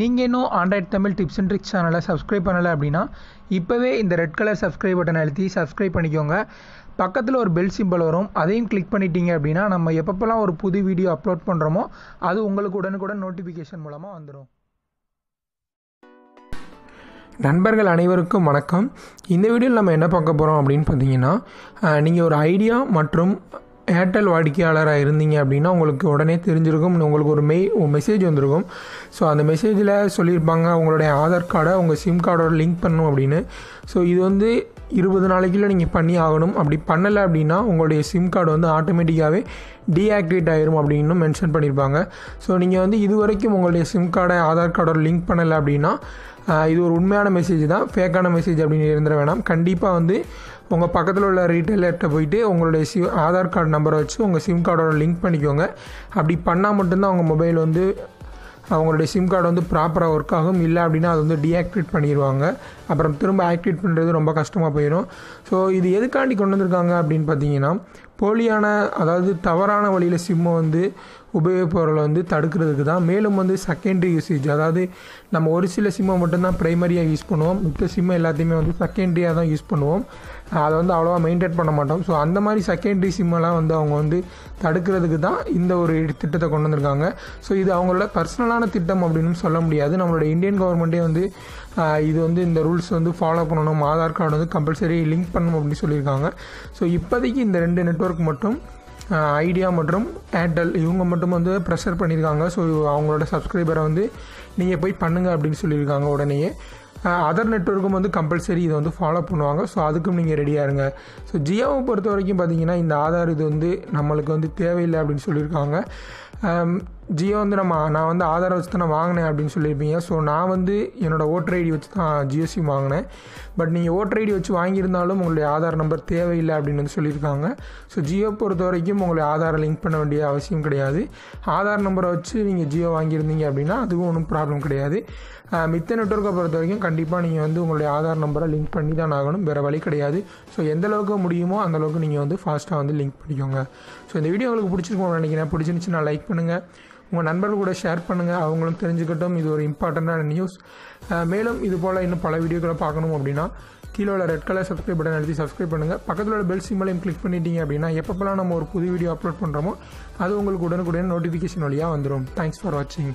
நீங்கள் இன்னும் android Tamil tips and tricks சேனலை சப்ஸ்கிரைப் பண்ணலை அப்படின்னா இப்போவே இந்த ரெட் கலர் சப்ஸ்கிரைப் பட்டன் அழுத்தி சப்ஸ்கிரைப் பண்ணிக்கோங்க. பக்கத்தில் ஒரு பெல் சிம்பிள் வரும் அதையும் கிளிக் பண்ணிட்டீங்க அப்படின்னா நம்ம எப்பப்போலாம் ஒரு புது வீடியோ அப்லோட் பண்ணுறோமோ அது உங்களுக்கு உடனுக்குடன் நோட்டிஃபிகேஷன் மூலமாக வந்துடும் நண்பர்கள் அனைவருக்கும் வணக்கம். இந்த வீடியோவில் நம்ம என்ன பார்க்க போகிறோம் அப்படின்னு பார்த்தீங்கன்னா நீங்கள் ஒரு ஐடியா மற்றும் ஏர்டெல் வாடிக்கையாளராக இருந்தீங்க அப்படின்னா உங்களுக்கு உடனே தெரிஞ்சிருக்கும். உங்களுக்கு ஒரு மெய் மெசேஜ் வந்திருக்கும். ஸோ அந்த மெசேஜில் சொல்லியிருப்பாங்க உங்களுடைய ஆதார் கார்டை உங்கள் சிம் கார்டோட லிங்க் பண்ணணும் அப்படின்னு. ஸோ இது வந்து இருபது நாளைக்குள்ளே நீங்கள் பண்ணி ஆகணும். அப்படி பண்ணலை அப்படின்னா உங்களுடைய சிம் கார்டு வந்து ஆட்டோமேட்டிக்காகவே டீஆக்டிவேட் ஆயிரும் அப்படின்னு மென்ஷன் பண்ணியிருப்பாங்க ஸோ நீங்கள் வந்து இது வரைக்கும் உங்களுடைய சிம் கார்டை ஆதார் கார்டோட லிங்க் பண்ணலை அப்படின்னா இது ஒரு உண்மையான மெசேஜ் தான். ஃபேக்கான மெசேஜ் அப்படின்னு இருந்துட வேணாம். கண்டிப்பாக வந்து உங்கள் பக்கத்தில் உள்ள ரீட்டைலர்கிட்ட போயிட்டு உங்களுடைய சி ஆதார் கார்டு நம்பரை வச்சு உங்கள் சிம் கார்டோட லிங்க் பண்ணிக்கோங்க. அப்படி பண்ணால் மட்டும்தான் உங்கள் மொபைல் வந்து அவங்களுடைய சிம் கார்டு வந்து ப்ராப்பராக ஒர்க் ஆகும். இல்லை அப்படின்னா அது வந்து டீஆக்டிவேட் பண்ணிடுவாங்க அப்புறம் திரும்ப ஆக்டிவேட் பண்ணுறது ரொம்ப கஷ்டமாக போயிடும் ஸோ இது எதுக்காண்டி கொண்டு வந்திருக்காங்க அப்படின்னு பார்த்தீங்கன்னா போலியான அதாவது தவறான வழியில் சிம்மை வந்து உபயோகப்பொருளை வந்து தடுக்கிறதுக்கு தான். மேலும் வந்து செகண்டரி யூசேஜ் அதாவது நம்ம ஒரு சில சிம்மை மட்டும்தான் ப்ரைமரியாக யூஸ் பண்ணுவோம். மித்த சிம்மை எல்லாத்தையுமே வந்து செகண்டரியாக தான் யூஸ் பண்ணுவோம். அதை வந்து அவ்வளோவா மெயின்டைன் பண்ண மாட்டோம். ஸோ அந்த மாதிரி செகண்டரி சிம்மெல்லாம் வந்து அவங்க வந்து தடுக்கிறதுக்கு தான் இந்த ஒரு திட்டத்தை கொண்டு வந்திருக்காங்க. ஸோ இது அவங்களோட பர்சனலான திட்டம் அப்படின்னு சொல்ல முடியாது. நம்மளோட இந்தியன் கவர்மெண்ட்டே வந்து இது வந்து இந்த ரூல்ஸ் வந்து ஃபாலோ பண்ணணும். ஆதார் கார்டு வந்து கம்பல்சரி லிங்க் பண்ணணும் அப்படின்னு சொல்லியிருக்காங்க. ஸோ இப்போதைக்கு இந்த ரெண்டு நெட்ஒர்க் மட்டும் ஐடியா மற்றும் ஏர்டெல் இவங்க மட்டும் வந்து ப்ரெஷர் பண்ணியிருக்காங்க ஸோ அவங்களோட சப்ஸ்கிரைபரை வந்து நீங்கள் போய் பண்ணுங்கள் அப்படின்னு சொல்லியிருக்காங்க உடனேயே. அதர் நெட்ஒர்க்கும் வந்து கம்பல்சரி இதை வந்து ஃபாலோ பண்ணுவாங்க. ஸோ அதுக்கும் நீங்கள் ரெடியாக இருங்க. ஸோ ஜியோவை பொறுத்த வரைக்கும் பார்த்தீங்கன்னா இந்த ஆதார் இது வந்து நம்மளுக்கு வந்து தேவையில்லை அப்படின்னு சொல்லியிருக்காங்க ஜியோ வந்து நம்ம நான் வந்து ஆதாரம் வச்சு தான் நான் வாங்கினேன் அப்படின்னு சொல்லியிருப்பீங்க. ஸோ நான் வந்து என்னோடய ஓட்டர் ஐடி வச்சு தான் ஜியோ சிம் வாங்கினேன். பட் நீங்கள் ஓட்டர் ஐடி வச்சு வாங்கியிருந்தாலும் உங்களுடைய ஆதார் நம்பர் தேவையில்லை அப்படின்னு வந்து சொல்லியிருக்காங்க. ஸோ ஜியோ பொறுத்த வரைக்கும் உங்களுடைய ஆதாரை லிங்க் பண்ண வேண்டிய அவசியம் கிடையாது. ஆதார் நம்பரை வச்சு நீங்கள் ஜியோ வாங்கியிருந்தீங்க அப்படின்னா அதுவும் ஒன்றும் ப்ராப்ளம் கிடையாது. மித்த நெட்ஒர்க்கை பொறுத்த வரைக்கும் கண்டிப்பாக நீங்கள் வந்து உங்களுடைய ஆதார் நம்பரை லிங்க் பண்ணி தான் ஆகணும். வேறு வழி கிடையாது. ஸோ எந்த அளவுக்கு முடியுமோ அந்த அளவுக்கு நீங்கள் வந்து ஃபாஸ்ட்டாக வந்து லிங்க் பண்ணிக்கோங்க. ஸோ இந்த வீடியோ உங்களுக்கு பிடிச்சிருக்கோம்னு நினைக்கிறேன். பிடிச்சிருந்துச்சுன்னா லைக் பண்ணுங்கள் உங்கள் நண்பர்கள் கூட ஷேர் பண்ணுங்கள் அவங்களும் தெரிஞ்சுக்கட்டும். இது ஒரு இம்பார்ட்டண்ட்டான நியூஸ் மேலும் இது போல் இன்னும் பல வீடியோக்களை பார்க்கணும் அப்படின்னா கீழே உள்ள ரெட் கலர் சப்ஸ்கிரைப் பட்டன் அழுத்தி சப்ஸ்கிரைப் பண்ணுங்கள் பக்கத்தில் உள்ள பெல் சிம்மலையும் கிளிக் பண்ணிட்டீங்க அப்படின்னா எப்பப்பெல்லாம் நம்ம ஒரு புது வீடியோ அப்லோட் பண்ணுறோமோ அது உங்களுக்கு உடனுக்குடன் நோட்டிஃபிகேஷன் வழியாக வந்துடும் தேங்க்ஸ் ஃபார் வாட்சிங்